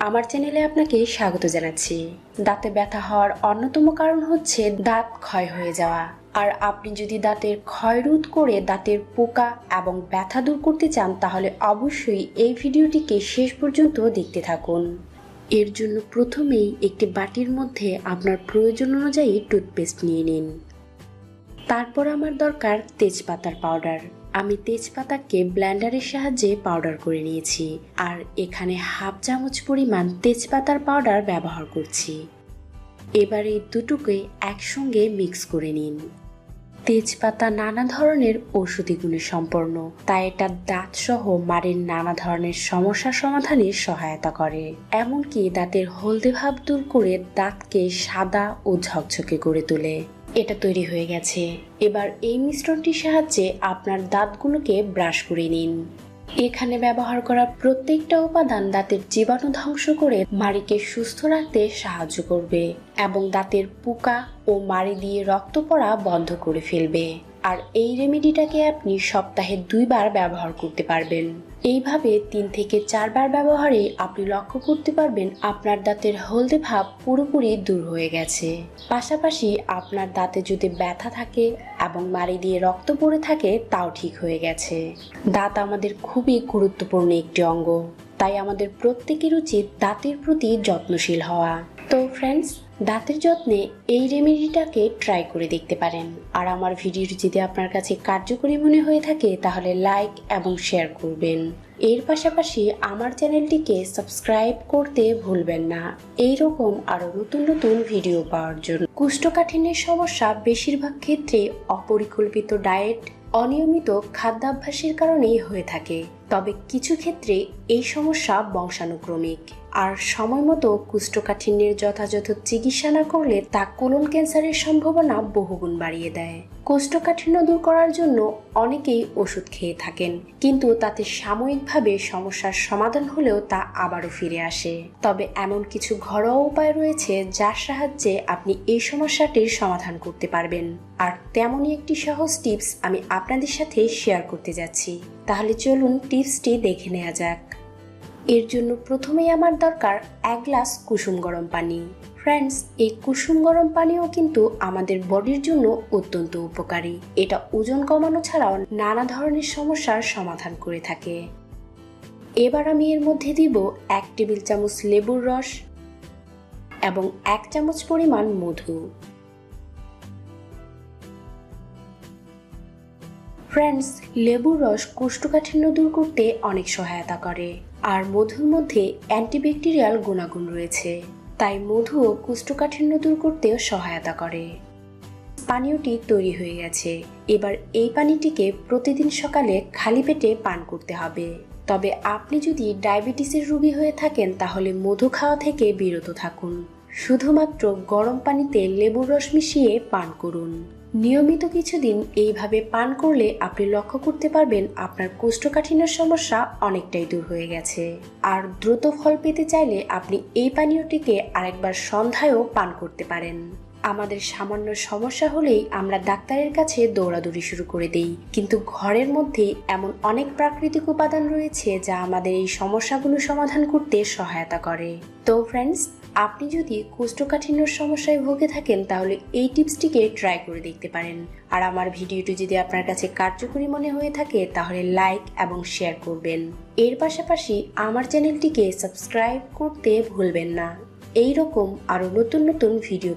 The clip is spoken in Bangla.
আমার চ্যানেলে আপনাকে স্বাগত জানাচ্ছি। দাঁতে ব্যথা হওয়ার অন্যতম কারণ হচ্ছে দাঁত ক্ষয় হয়ে যাওয়া। আর আপনি যদি দাঁতের ক্ষয় রোধ করে দাঁতের পোকা এবং ব্যথা দূর করতে চান, তাহলে অবশ্যই এই ভিডিওটিকে শেষ পর্যন্ত দেখতে থাকুন। এর জন্য প্রথমেই একটি বাটির মধ্যে আপনার প্রয়োজন অনুযায়ী টুথপেস্ট নিয়ে নিন। তারপর আমার দরকার তেজপাতার পাউডার। আমি তেজপাতাকে ব্ল্যান্ডারের সাহায্যে পাউডার করে নিয়েছি, আর এখানে হাফ চামচ পরিমাণ তেজপাতার পাউডার ব্যবহার করছি। এবার এই দুটোকে একসঙ্গে মিক্স করে নিন। তেজপাতা নানা ধরনের ঔষধি গুণে সম্পন্ন, তাই এটা দাঁত সহ মাড়ির নানা ধরনের সমস্যা সমাধানে সহায়তা করে। এমনকি দাঁতের হলদে ভাব দূর করে দাঁতকে সাদা ও ঝকঝকে করে তোলে। এটা তৈরি হয়ে গেছে। এবার এই মিশ্রণটির সাহায্যে আপনার দাঁতগুলোকে ব্রাশ করে নিন। এখানে ব্যবহার করা প্রত্যেকটা উপাদান দাঁতের জীবাণু ধ্বংস করে মাড়িকে সুস্থ রাখতে সাহায্য করবে এবং দাঁতের পোকা ও মাড়ি দিয়ে রক্ত পড়া বন্ধ করে ফেলবে। আর এই রেমেডিটাকে আপনি সপ্তাহে দুইবার ব্যবহার করতে পারবেন। এইভাবে তিন থেকে চারবার ব্যবহারে আপনি লক্ষ্য করতে পারবেন আপনার দাঁতের হলদে ভাব পুরোপুরি দূর হয়ে গেছে। পাশাপাশি আপনার দাঁতে যদি ব্যথা থাকে এবং মাড়ি দিয়ে রক্ত পড়ে থাকে, তাও ঠিক হয়ে গেছে। দাঁত আমাদের খুবই গুরুত্বপূর্ণ একটি অঙ্গ। তাই আমাদের প্রত্যেকের উচিত দাঁতের প্রতি যত্নশীল হওয়া। তো ফ্রেন্ডস দাঁতের যত্নে এই রেমেডিটাকে ট্রাই করে দেখতে পারেন। আর আমার ভিডিওটি যদি আপনার কাছে কার্যকরী মনে হয়ে থাকে, তাহলে লাইক এবং শেয়ার করবেন। এর পাশাপাশি আমার চ্যানেলটিকে সাবস্ক্রাইব করতে ভুলবেন না। এই রকম আরও নতুন নতুন ভিডিও পাওয়ার জন্য। কুষ্ঠকাঠিন্যের সমস্যা বেশিরভাগ ক্ষেত্রে অপরিকল্পিত ডায়েট অনিয়মিত খাদ্যাভ্যাসের কারণেই হয়ে থাকে। তবে কিছু ক্ষেত্রে এই সমস্যা বংশানুক্রমিক। আর সময় মতো কুষ্ঠকাঠিন্যের যথাযথ চিকিৎসা না করলে তা কোলন ক্যান্সারের সম্ভাবনা বহুগুণ বাড়িয়ে দেয়। কোষ্ঠকাঠিন্য দূর করার জন্য অনেকেই ওষুধ খেয়ে থাকেন, কিন্তু তাতে সাময়িকভাবে সমস্যার সমাধান হলেও তা আবারও ফিরে আসে। তবে এমন কিছু ঘরোয়া উপায় রয়েছে যার সাহায্যে আপনি এই সমস্যাটির সমাধান করতে পারবেন। আর তেমনই একটি সহজ টিপস আমি আপনাদের সাথে শেয়ার করতে যাচ্ছি। তাহলে চলুন টিপসটি দেখে নেওয়া যাক। এর জন্য প্রথমেই আমার দরকার এক গ্লাস কুসুম গরম পানি। ফ্রেন্ডস এই কুসুম গরম পানিও কিন্তু আমাদের বডির জন্য অত্যন্ত উপকারী। এটা ওজন কমানো ছাড়াও নানা ধরনের সমস্যার সমাধান করে থাকে। এবার আমি এর মধ্যে দিব এক টেবিল চামচ লেবুর রস এবং এক চামচ পরিমাণ মধু। ফ্রেন্ডস, লেবুর রস কোষ্ঠকাঠিন্য দূর করতে অনেক সহায়তা করে। আর মধুর মধ্যে অ্যান্টিব্যাকটেরিয়াল গুণাগুণ রয়েছে। তাই মধুও কোষ্ঠকাঠিন্য দূর করতেও সহায়তা করে। পানীয়টি তৈরি হয়ে গেছে। এবার এই পানিটিকে প্রতিদিন সকালে খালি পেটে পান করতে হবে। তবে আপনি যদি ডায়াবেটিসের রোগী হয়ে থাকেন, তাহলে মধু খাওয়া থেকে বিরত থাকুন। শুধুমাত্র গরম পানিতে লেবুর রস মিশিয়ে পান করুন। নিয়মিত কিছুদিন এইভাবে পান করলে আপনি লক্ষ্য করতে পারবেন আপনার কোষ্ঠকাঠিন্যের সমস্যা অনেকটাই দূর হয়ে গেছে। আর দ্রুত ফল পেতে চাইলে আপনি এই পানীয়টিকে আরেকবার সন্ধ্যায়ও পান করতে পারেন। আমাদের সামান্য সমস্যা হলেই আমরা ডাক্তারের কাছে দৌড়াদৌড়ি শুরু করে দেই। কিন্তু ঘরের মধ্যে এমন অনেক প্রাকৃতিক উপাদান রয়েছে যা আমাদের এই সমস্যাগুলো সমাধান করতে সহায়তা করে। তো ফ্রেন্ডস আপনি যদি কোষ্ঠকাঠিন্যর সমস্যায় ভুগে থাকেন, তাহলে এই টিপসটিকে ট্রাই করে দেখতে পারেন। আর আমার ভিডিওটি যদি আপনার কাছে কার্যকরী মনে হয়ে থাকে, তাহলে লাইক এবং শেয়ার করবেন। এর পাশাপাশি আমার চ্যানেলটিকে সাবস্ক্রাইব করতে ভুলবেন না। এই রকম আরও নতুন নতুন ভিডিও